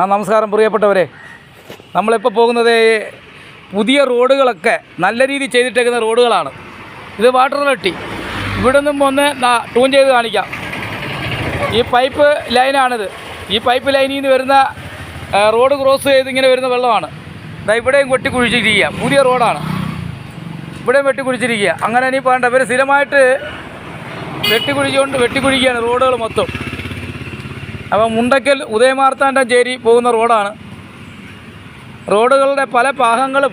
ആ നമസ്കാരം പ്രിയപ്പെട്ടവരെ. നമ്മളിപ്പോൾ പോകുന്നത് പുതിയ റോഡുകളൊക്കെ നല്ല രീതിയിൽ ചെയ്തിട്ടേക്കുന്ന റോഡുകളാണ്. ഇത് വാട്ടർ അതോറിറ്റി. ഇവിടെ നിന്നും ഒന്ന് ട്യൂൺ ചെയ്ത് കാണിക്കാം. ഈ പൈപ്പ് ലൈനാണിത്. ഈ പൈപ്പ് ലൈനിൽ നിന്ന് വരുന്ന റോഡ് ക്രോസ് ചെയ്ത് ഇങ്ങനെ വരുന്ന വെള്ളമാണ്. ഇതാ ഇവിടെയും കൊട്ടി കുഴിച്ചിരിക്കുക. പുതിയ റോഡാണ്. ഇവിടെയും വെട്ടി കുഴിച്ചിരിക്കുക. അങ്ങനെ ഇനി പോകേണ്ട ഇവർ സ്ഥിരമായിട്ട് വെട്ടിക്കുഴിച്ചുകൊണ്ട് വെട്ടിക്കുഴിക്കുകയാണ് റോഡുകൾ മൊത്തം. അപ്പം മുണ്ടക്കൽ ഉദയമാർത്താണ്ടഞ്ചേരി പോകുന്ന റോഡാണ്. റോഡുകളുടെ പല ഭാഗങ്ങളും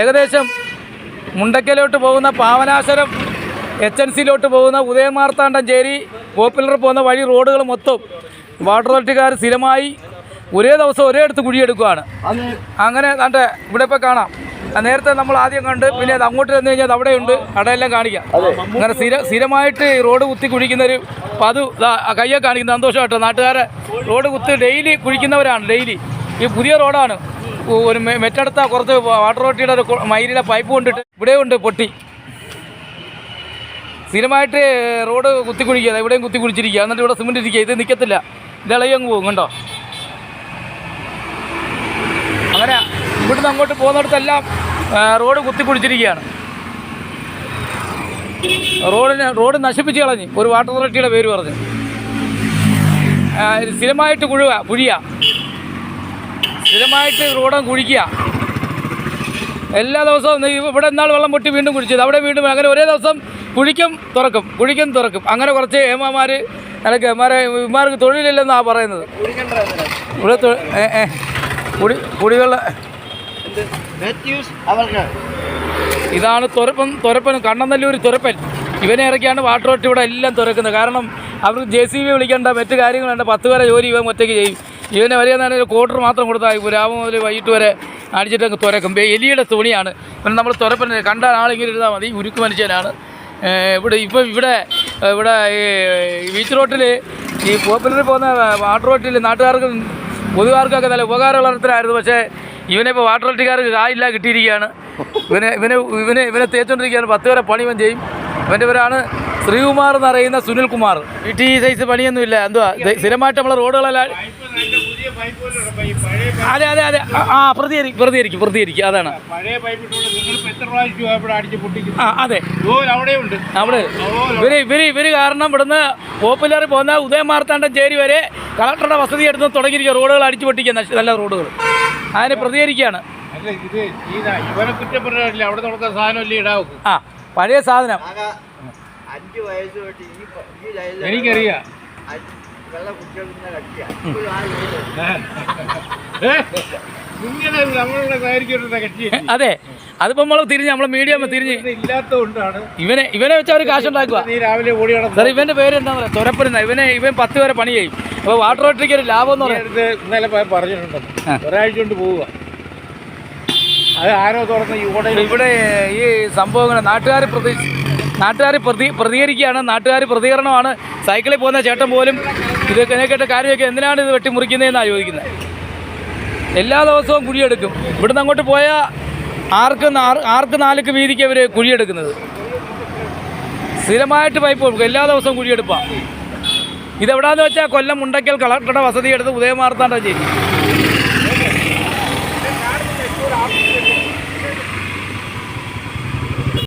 ഏകദേശം മുണ്ടക്കലോട്ട് പോകുന്ന പാവനാശരം എച്ച് എൻ സിയിലോട്ട് പോകുന്ന ഉദയമാർത്താണ്ടഞ്ചേരി പോപ്പുലർ പോകുന്ന വഴി റോഡുകൾ മൊത്തം വാട്ടർ അതോറിറ്റിക്കാർ സ്ഥിരമായി ഒരേ ദിവസം ഒരേ അടുത്ത് കുഴിയെടുക്കുകയാണ്. അങ്ങനെ തന്റെ ഇവിടെ ഇപ്പോൾ കാണാം. നേരത്തെ നമ്മൾ ആദ്യം കണ്ട് പിന്നെ അത് അങ്ങോട്ട് ചെന്ന് കഴിഞ്ഞാൽ അവിടെ ഉണ്ട് അവിടെയെല്ലാം കാണിക്കാം. അങ്ങനെ സ്ഥിര സ്ഥിരമായിട്ട് റോഡ് കുത്തി കുഴിക്കുന്ന ഒരു പതു കയ്യെ കാണിക്കുന്ന സന്തോഷമായിട്ട് നാട്ടുകാരെ റോഡ് കുത്തി ഡെയിലി കുഴിക്കുന്നവരാണ് ഡെയിലി. ഈ പുതിയ റോഡാണ്. ഒരു മെറ്റടുത്ത കുറച്ച് വാട്ടർ അതോറിറ്റിയുടെ ഒരു മൈലിലെ പൈപ്പ് കൊണ്ടിട്ട് ഇവിടെ ഉണ്ട് പൊട്ടി. സ്ഥിരമായിട്ട് റോഡ് കുത്തി കുഴിക്കുക ഇവിടെയും കുത്തി കുഴിച്ചിരിക്കുക. എന്നിട്ട് ഇവിടെ സിമെന്റ് ഇരിക്കുക. ഇത് നിൽക്കത്തില്ല ഇത് പോകും കണ്ടോ? അങ്ങനെ ഇവിടുന്ന് അങ്ങോട്ട് പോകുന്നിടത്തെല്ലാം റോഡ് കുത്തി കുഴിച്ചിരിക്കുകയാണ് റോഡിന് റോഡ് നശിപ്പിച്ച് കളഞ്ഞ് ഒരു വാട്ടർ അതോറിറ്റിയുടെ പേര് പറഞ്ഞ്. സ്ഥിരമായിട്ട് കുഴുക കുഴിയ. സ്ഥിരമായിട്ട് റോഡം കുഴിക്കുക. എല്ലാ ദിവസവും ഇവിടെ ഇന്നാൾ വെള്ളം പൊട്ടി വീണ്ടും കുഴിച്ചത്. അവിടെ വീണ്ടും അങ്ങനെ ഒരേ ദിവസം കുഴിക്കും തുറക്കും കുഴിക്കും തുറക്കും. അങ്ങനെ കുറച്ച് ഏമാമാർ അല്ലെങ്കിൽ ഇമാരെ ഇമാർക്ക് തൊഴിലില്ലെന്നാണ് പറയുന്നത്. ഇവിടെ കുടി കുടിവെള്ള ഇതാണ് തുരപ്പൻ തുരപ്പൻ കണ്ണനല്ലൂർ തുരപ്പൻ. ഇവനെ ഇറക്കിയാണ് വാട്ടർ അതോറിറ്റി ഇവിടെ എല്ലാം തുറക്കുന്നത് കാരണം അവർക്ക് ജെ സി ബി വിളിക്കേണ്ട മറ്റു കാര്യങ്ങളുണ്ട്. പത്ത് വരെ ജോലി ഇവൻ ഒറ്റയ്ക്ക് ചെയ്യും. ഇവനെ വലിയ ഒരു ക്വാർട്ടർ മാത്രം കൊടുത്താൽ രാവും മുതൽ വൈകിട്ട് വരെ അടിച്ചിട്ട് അങ്ങ് തുരക്കും. എലിയുടെ തുണിയാണ്. പിന്നെ നമ്മൾ തുരപ്പൻ കണ്ട ആളിങ്ങനെ ഇരുന്നാൽ മതി. ഉരുക്ക് മനുഷ്യനാണ്. ഇവിടെ ഇപ്പം ഇവിടെ ഇവിടെ ഈ ബീച്ച് റോട്ടിൽ ഈ പോപ്പുലറിൽ പോകുന്ന വാട്ടർ റോട്ടിൽ നാട്ടുകാർക്കും പൊതുകാർക്കൊക്കെ നല്ല ഉപകാരമുള്ള തരത്തിലായിരുന്നു. പക്ഷേ ഇവനെ ഇപ്പോൾ വാട്ടർ അതോറിറ്റിക്കാർക്ക് കായില്ല കിട്ടിയിരിക്കുകയാണ്. ഇവനെ ഇവനെ ഇവനെ ഇവനെ തേച്ചുകൊണ്ടിരിക്കുകയാണ് പത്ത് വരെ പണി ഇവൻ ചെയ്യും. ഇവന്റെ പേരാണ് ശ്രീകുമാർ എന്നറിയുന്ന സുനിൽകുമാർ. സുനിൽ കുമാർ വീട്ടിൽ ഈ സൈസ് പണിയൊന്നുമില്ല എന്തുവാ സ്ഥിരമായിട്ട് നമ്മളെ റോഡുകളെല്ലാം പുതിയ പൈപ്പ് ഈ പഴയ അതെ അതെ അതെ. ആ, പ്രതികരിക്കും പ്രതികരിക്കും പ്രതികരിക്കും. അതാണ്. ആ അതെ. അവിടെ. ഇവർ ഇവർ ഇവർ കാരണം ഇവിടുന്ന് പോപ്പുലർ പോകുന്ന ഉദയമാർത്താണ്ടം ചേരി വരെ കളക്ടറുടെ വസതി എടുത്ത് തുടങ്ങിയിരിക്കുക. റോഡുകൾ അടിച്ചു പൊട്ടിക്കുക. നല്ല റോഡുകൾ. അതിന് പ്രതികരിക്കുകയാണ്. ആ പഴയ സാധനം. എനിക്കറിയാം. അതെ. അതിപ്പോ നമ്മൾ തിരിഞ്ഞ് നമ്മളെ മീഡിയ തിരിഞ്ഞ്. ഇല്ലാത്തതുകൊണ്ടാണ്. ഇവനെ ഇവനെ വെച്ച് അവർ കാശുണ്ടാക്കുക നീ രാവിലെ ഓടി സാർ ഇവന്റെ പേര് എന്താ പറയാ തുരപ്പരുന്ന ഇവനെ ഇവൻ പത്ത് വരെ പണി ചെയ്യും. അപ്പൊ വാട്ടർ അതോറിറ്റിക്ക് ഒരു ലാഭം എന്ന് പറയുന്നത് ഇന്നലെ പോയി പറഞ്ഞിട്ടുണ്ട് ഒരാഴ്ച കൊണ്ട് പോവുക. അത് ആരോ തുറന്ന് ഇവിടെ ഇവിടെ ഈ സംഭവങ്ങൾ നാട്ടുകാർ പ്രതി നാട്ടുകാർ പ്രതി പ്രതികരിക്കുകയാണ്. നാട്ടുകാർ പ്രതികരണമാണ്. സൈക്കിളിൽ പോകുന്ന ചേട്ടൻ പോലും ഇത് കേട്ട കാര്യമൊക്കെ എന്തിനാണ് ഇത് വെട്ടിമുറിക്കുന്നതെന്നാണ് ചോദിക്കുന്നത്? എല്ലാ ദിവസവും കുഴിയെടുക്കും. ഇവിടുന്ന് അങ്ങോട്ട് പോയാൽ ആർക്ക് ആർക്ക് നാലുക്ക് വീതിക്ക് അവർ കുഴിയെടുക്കുന്നത്? സ്ഥിരമായിട്ട് പൈപ്പ് കൊടുക്കും. എല്ലാ ദിവസവും കുഴിയെടുപ്പാണ് ഇതെവിടാന്ന് വെച്ചാൽ കൊല്ലം മുണ്ടക്കൽ കളക്ടറുടെ വസതി എടുത്ത് ഉദയമാർത്താണ്ട ചെയ്യും.